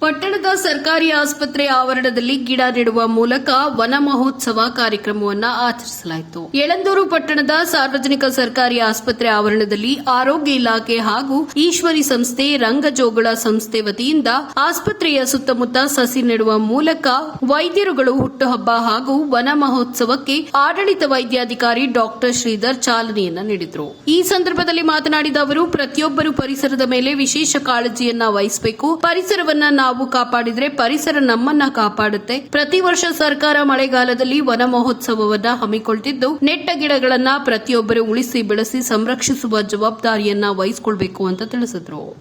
ಪಟ್ಟಣದ ಸರ್ಕಾರಿ ಆಸ್ಪತ್ರೆ ಆವರಣದಲ್ಲಿ ಗಿಡ ನೆಡುವ ಮೂಲಕ ವನ ಮಹೋತ್ಸವ ಕಾರ್ಯಕ್ರಮವನ್ನ ಆಚರಿಸಲಾಯಿತು. ಯಳಂದೂರು ಪಟ್ಟಣದ ಸಾರ್ವಜನಿಕ ಸರ್ಕಾರಿ ಆಸ್ಪತ್ರೆ ಆವರಣದಲ್ಲಿ ಆರೋಗ್ಯ ಇಲಾಖೆ ಹಾಗೂ ಈಶ್ವರಿ ಸಂಸ್ಥೆ ರಂಗಜೋಗಳ ಸಂಸ್ಥೆ ವತಿಯಿಂದ ಆಸ್ಪತ್ರೆಯ ಸುತ್ತಮುತ್ತ ಸಸಿ ನೆಡುವ ಮೂಲಕ ವೈದ್ಯರುಗಳು ಹುಟ್ಟುಹಬ್ಬ ಹಾಗೂ ವನ ಮಹೋತ್ಸವಕ್ಕೆ ಆಡಳಿತ ವೈದ್ಯಾಧಿಕಾರಿ ಡಾಕ್ಟರ್ ಶ್ರೀಧರ್ ಚಾಲನೆಯನ್ನ ನೀಡಿದರು. ಈ ಸಂದರ್ಭದಲ್ಲಿ ಮಾತನಾಡಿದ ಅವರು, ಪ್ರತಿಯೊಬ್ಬರು ಪರಿಸರದ ಮೇಲೆ ವಿಶೇಷ ಕಾಳಜಿಯನ್ನ ವಹಿಸಬೇಕು, ಪರಿಸರವನ್ನ ಕಾಪಾಡಿದ್ರೆ ಪರಿಸರ ನಮ್ಮನ್ನ ಕಾಪಾಡುತ್ತೆ. ಪ್ರತಿ ವರ್ಷ ಸರ್ಕಾರ ಮಳೆಗಾಲದಲ್ಲಿ ವನ ಮಹೋತ್ಸವವನ್ನ ಹಮ್ಮಿಕೊಳ್ತಿದ್ದು, ನೆಟ್ಟ ಗಿಡಗಳನ್ನ ಪ್ರತಿಯೊಬ್ಬರು ಉಳಿಸಿ ಬೆಳೆಸಿ ಸಂರಕ್ಷಿಸುವ ಜವಾಬ್ದಾರಿಯನ್ನ ವಹಿಸಿಕೊಳ್ಬೇಕು ಅಂತ ತಿಳಿಸಿದ್ರು.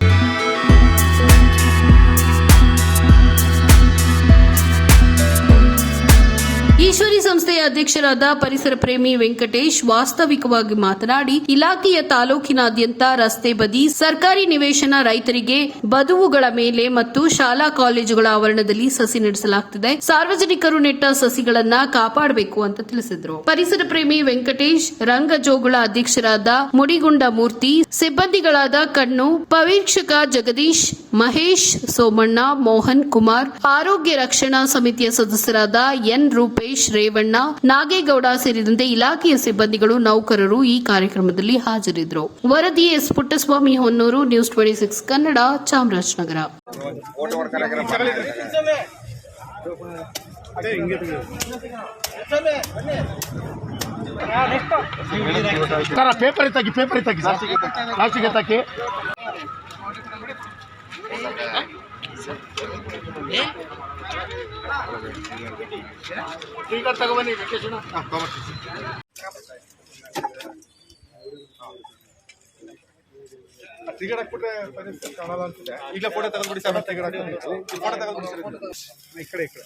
ಅಧ್ಯಕ್ಷರಾದ ಪರಿಸರ ಪ್ರೇಮಿ ವೆಂಕಟೇಶ್ ವಾಸ್ತವಿಕವಾಗಿ ಮಾತನಾಡಿ, ಇಲಾಖೆಯ ತಾಲೂಕಿನಾದ್ಯಂತ ರಸ್ತೆ ಬದಿ, ಸರ್ಕಾರಿ ನಿವೇಶನ ರೈತರಿಗೆ ಬದುವುಗಳ ಮೇಲೆ ಮತ್ತು ಶಾಲಾ ಕಾಲೇಜುಗಳ ಆವರಣದಲ್ಲಿ ಸಸಿ ನಡೆಸಲಾಗುತ್ತಿದೆ ಸಾರ್ವಜನಿಕರು ನೆಟ್ಟ ಸಸಿಗಳನ್ನ ಕಾಪಾಡಬೇಕು ಅಂತ ತಿಳಿಸಿದರು. ಪರಿಸರ ಪ್ರೇಮಿ ವೆಂಕಟೇಶ್, ರಂಗಜೋಗುಳ ಅಧ್ಯಕ್ಷರಾದ ಮುಡಿಗುಂಡ ಮೂರ್ತಿ ಸಿಬ್ಬಂದಿಗಳಾದ ಕಣ್ಣು ಪವೀಕ್ಷಕ ಜಗದೀಶ್ ಮಹೇಶ್, ಸೋಮಣ್ಣ, ಮೋಹನ್ ಕುಮಾರ್, ಆರೋಗ್ಯ ರಕ್ಷಣಾ ಸಮಿತಿಯ ಸದಸ್ಯರಾದ ಎನ್ ರೂಪೇಶ್, ರೇವಣ್ಣ, ನಾಗೇಗೌಡ ಸೇರಿದಂತೆ ಇಲಾಖೆಯ ಸಿಬ್ಬಂದಿಗಳು, ನೌಕರರು ಈ ಕಾರ್ಯಕ್ರಮದಲ್ಲಿ ಹಾಜರಿದ್ದರು. ವರದಿ S Puttaswamy Honnur, news twenty six Kannada, Chamarajanagar. Paper ಎತ್ತಾಕಿ paper ತಗೊಬನ್ನಿ ವೆಂಕಟೇಶಣ್ಣ ಸಿಗಡ್ ಹಾಕ್ಬಿಟ್ರೆ ಪರಿಸ್ಥಿತಿ ಕಾಣಲ್ಲ ಅಂತಿದೆ ಈಗ ಫೋಟೋ ತೆಗೆದ್ಬಿಡಿ ಸರ್ ಮತ್ತೆ ಫೋಟೋ ತೆಗೆದ್ಬಿಡಿ ಸರ್ ಈ ಕಡೆ. ಈ ಕಡೆ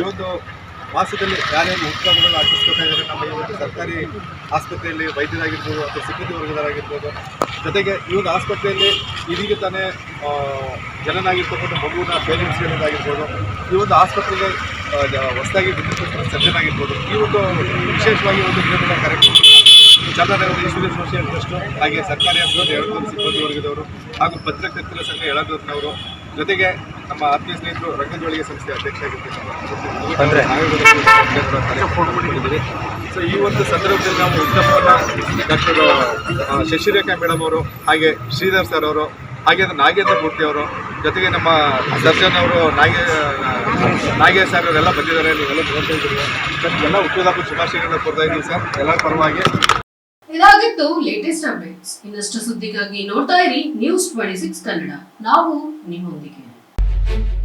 ಇವತ್ತು ಮಾಸದಲ್ಲಿ ಯಾರ್ಯಾರು ಉತ್ಪಾದನೆಗಳನ್ನು ಇದ್ದಾರೆ. ನಮ್ಮ ಈ ಒಂದು ಸರ್ಕಾರಿ ಆಸ್ಪತ್ರೆಯಲ್ಲಿ ವೈದ್ಯರಾಗಿರ್ಬೋದು ಅಥವಾ ಸಿಬ್ಬಂದಿ ವರ್ಗದವರಾಗಿರ್ಬೋದು. ಜೊತೆಗೆ ಈ ಒಂದು ಆಸ್ಪತ್ರೆಯಲ್ಲಿ ಇದೀಗ ತಾನೇ ಜನನಾಗಿರ್ತಕ್ಕಂಥ ಮಗುವಿನ ಪೇರೆಂಟ್ಸ್ ಹೇಳೋದಾಗಿರ್ಬೋದು ಈ ಒಂದು ಆಸ್ಪತ್ರೆಗೆ ಹೊಸದಾಗಿ ಸರ್ಜನ್ ಆಗಿರ್ಬೋದು. ಈ ಒಂದು ವಿಶೇಷವಾಗಿ ಒಂದು ಗಿಡಗಳ ಕಾರ್ಯಕ್ರಮ. ಚಾಮರಾಜನಗರ ಈಶ್ವರಿ ಸೋಷಿಯಲ್ ಟ್ರಸ್ಟ್ ಹಾಗೆ ಸರ್ಕಾರಿ ಆಸ್ಪತ್ರೆ ಎರಡು ಸಿಬ್ಬಂದಿ ವರ್ಗದವರು ಹಾಗೂ ಪತ್ರಕರ್ತರ ಸಂಘ ಎಳದೂರಿನವರು ಜೊತೆಗೆ ನಮ್ಮ ಆತ್ಮೀಯ ಸ್ನೇಹಿತರು ರಂಗಜೋಳಿಗೆ ಸಂಸ್ಥೆ ಅಧ್ಯಕ್ಷ ಆಗಿರ್ತೀವಿ ಸೊ ಈ ಒಂದು ಸಂದರ್ಭದಲ್ಲಿ ನಾವು ಉತ್ತಮವನ್ನ ಡಾಕ್ಟರ್ ಶಶಿರೇಖಾ ಮೇಡಮ್ ಅವರು ಹಾಗೆ ಶ್ರೀಧರ್ ಸರ್ ಅವರು ಹಾಗೆ ನಾಗೇಂದ್ರ ಮೂರ್ತಿ ಅವರು ಜೊತೆಗೆ ನಮ್ಮ ದರ್ಶನ್ ಅವರು ನಾಗೇ ನಾಗೇಶ್ ಸರ್ ಅವರೆಲ್ಲ ಬಂದಿದ್ದಾರೆ. ನೀವೆಲ್ಲ ನೋಡ್ತಾ ಇದ್ದೀರಿ. ಸರ್ ಎಲ್ಲ ಹುಟ್ಟುಹಬ್ಬ ಶುಭಾಶಯಗಳನ್ನ ಕೊಡ್ತಾ ಇದ್ದೀವಿ ಸರ್. ಎಲ್ಲರ ಪರವಾಗಿ. ಇದಾಗಿತ್ತು ಲೇಟೆಸ್ಟ್ ಅಪ್ಡೇಟ್ಸ್ ಇನ್ನಷ್ಟು ಸುದ್ದಿಗಾಗಿ ನೋಡ್ತಾ ಇರಿ ನ್ಯೂಸ್ ಟ್ವೆಂಟಿ ಸಿಕ್ಸ್ ಕನ್ನಡ. ನಾವು ನಿಮ್ಮೊಂದಿಗೆ. thank you